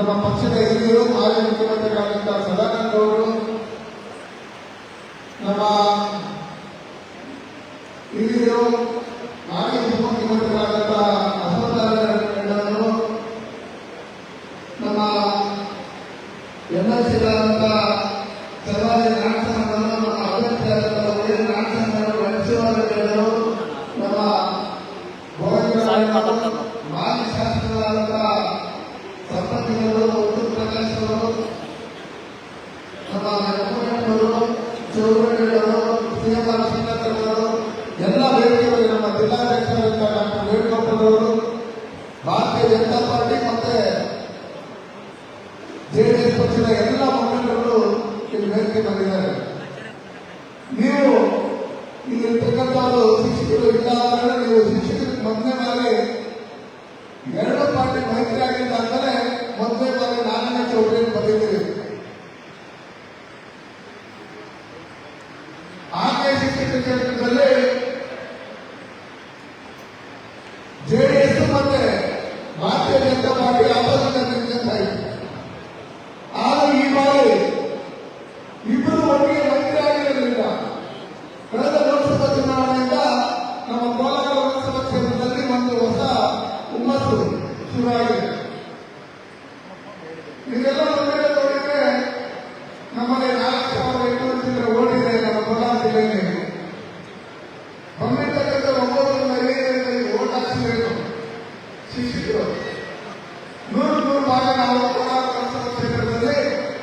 ನಮ್ಮ ಪಕ್ಷದ ಹಿರಿಯರು, ಮಾಜಿ ಮುಖ್ಯಮಂತ್ರಿಗಳಾದಂತಹ ಸದಾನಂದ ಅವರು ನಮ್ಮ ಹಿರಿಯರು, ಮಾಜಿ ಉಪಮುಖ್ಯಮಂತ್ರಿಗಳಾದಂತಹ ಅಸಂತಾರಣ್ಣವರು ನಮ್ಮ ಎನ್ ಎಲ್ ಸಿಗಾದಂತಹ ಸರ್ವಾರಿ ನಾಟ ನಮ್ಮ ಅಭ್ಯರ್ಥಿ ಆದಂತಹ ನಮ್ಮ ಭೋಜನ ಚೌಡರವರು ಶ್ರೀನಿವಾಸ ಸಿಂಗರವರು ಎಲ್ಲ ವೇದಿಕೆಗಳು ನಮ್ಮ ಜಿಲ್ಲಾಧ್ಯಕ್ಷರಾದಂಥ ಡಾಕ್ಟರ್ ವೇಣುಗೋಪಾಲ್ ಅವರು ಭಾರತೀಯ ಜನತಾ ಪಾರ್ಟಿ ಮತ್ತೆ ಜೆಡಿಎಸ್ ಪಕ್ಷದ ಎಲ್ಲ ಮುಖಂಡರು ಇಲ್ಲಿ ವೇದಿಕೆ ಬಂದಿದ್ದಾರೆ ನೀವು ಇಲ್ಲಿರ್ತಕ್ಕಂಥವರು ಶಿಕ್ಷಕರು ಇಲ್ಲ ಅಂದ್ರೆ ನೀವು ಶಿಕ್ಷಕರಿಗೆ ಮೊದಲನೇ ಬಾರಿ ಎರಡು ಪಾರ್ಟಿ ಮೈತ್ರಿ ಆಗಿದ್ದ ಅಂದರೆ ಮೊದಲನೇ ಬಾರಿ ನಾನೇ ಚೌಧರಿ ಬಂದಿದ್ದೀರಿ ಆಕೆ ಶಿಕ್ಷಕ ಕ್ಷೇತ್ರದಲ್ಲಿ ಜೆಡಿಎಸ್ ಮತ್ತೆ ಭಾರತೀಯ ಜನತಾ ಪಾರ್ಟಿ ಆಪೋಸಿಟ್ ನಿಂತ ಆದರೆ ಈ ಬಾರಿ ಇಬ್ಬರು ಒಟ್ಟಿಗೆ ಮಂತ್ರಿ ಆಗಿರಲಿಲ್ಲ ಕಳೆದ ಲೋಕಸಭಾ ಚುನಾವಣೆಯಿಂದ ನಮ್ಮ ಕೋಲಾರ ಲೋಕಸಭಾ ಕ್ಷೇತ್ರದಲ್ಲಿ ಒಂದು ಹೊಸ ಹುಮ್ಮಸ್ಸು ಶುರುವಾಗಿದೆ. ಇದೆಲ್ಲ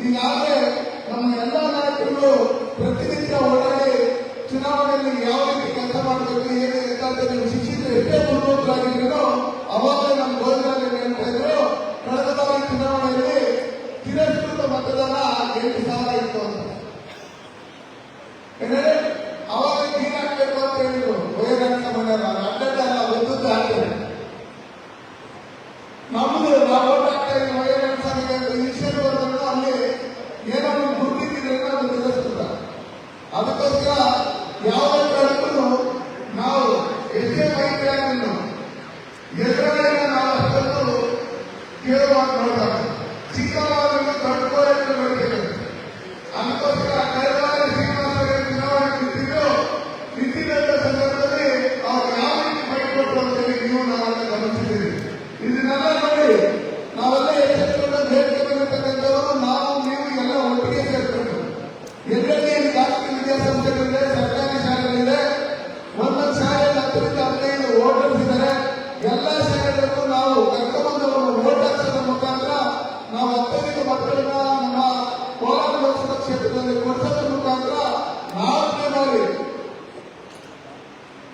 ಈಗಾಗಲೇ ನಮ್ಮ ಎಲ್ಲ ನಾಯಕರು ಪ್ರತಿನಿತ್ಯ ಓಡಾಡಿ ಚುನಾವಣೆಯಲ್ಲಿ ಯಾವ ರೀತಿ ಕೆಲಸ ಮಾಡಬೇಕು, ಏನು ನೀವು ಶಿಕ್ಷಕರು ಎಷ್ಟೇ ಮುನ್ನುಗ್ಗರಾಗಿದ್ದೀರೋ ಅವಾಗಲೇ ನಮ್ಮ ಗೋಲ್ನಲ್ಲಿ ಹೇಳ್ತಾ ಕಳೆದ ಚುನಾವಣೆಯಲ್ಲಿ ತಿರಸ್ಕೃತ ಮತದಾನ ಎಂಟು ಸಾವಿರ ಇತ್ತು ಅದಕ್ಕೋಸ್ಕರ ಯಾವ ಕಾರಣಕ್ಕೂ ನಾವು ಎಷ್ಟೇ ಮೈತ್ರಿ ಆಗಿಲ್ಲ ಎದುರಾಳಿನ ನಾವು ಅಷ್ಟೊಂದು ಕೇಳುವ ನೋಡಬಾರ್ದು ಚಿಕ್ಕ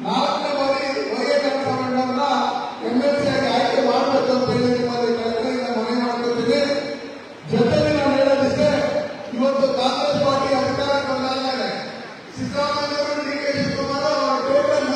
ನಾಲ್ಕನೇ ಬಾರಿ ಹೊರಗೆ ಕೆಲಸ ಕಂಡವರನ್ನ ಎಂ ಸಿ ಆಗಿ ಆಯ್ಕೆ ಮಾಡಬೇಕು ಅಂತ ಹೇಳಿ ನಿಮ್ಮಲ್ಲಿ ಕಳೆದ ಜೊತೆಗೆ ನಾನು ಹೇಳೋದಿಷ್ಟೇ, ಇವತ್ತು ಕಾಂಗ್ರೆಸ್ ಪಾರ್ಟಿ ಟೋಟಲ್